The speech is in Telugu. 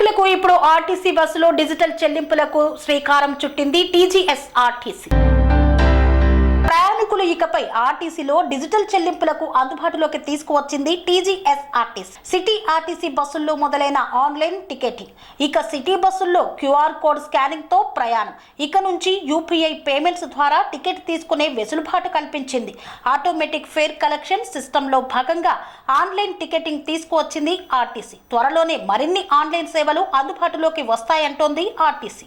ఇప్పుడు ఆర్టీసీ బస్సులో డిజిటల్ చెల్లింపులకు శ్రీకారం చుట్టింది టీజీఎస్ఆర్టీసీ. ఇకపై ఆర్టీసీలో డిజిటల్ చెల్లింపులకు అందుబాటులోకి తీసుకువచ్చింది టీజీఎస్ఆర్టీసీ. సిటీ ఆర్టీసీ బస్సుల్లో మొదలైన ఆన్లైన్ టికెటింగ్. ఇక సిటీ బస్సుల్లో క్యూఆర్ కోడ్ స్కానింగ్తో ప్రయాణం. ఇక నుంచి యూపీఐ పేమెంట్స్ ద్వారా టికెట్ తీసుకునే వెసులుబాటు కల్పించింది. ఆటోమేటిక్ ఫేర్ కలెక్షన్ సిస్టంలో భాగంగా ఆన్లైన్ టికెటింగ్ తీసుకువచ్చింది ఆర్టీసీ. త్వరలోనే మరిన్ని ఆన్లైన్ సేవలు అందుబాటులోకి వస్తాయంటోంది ఆర్టీసీ.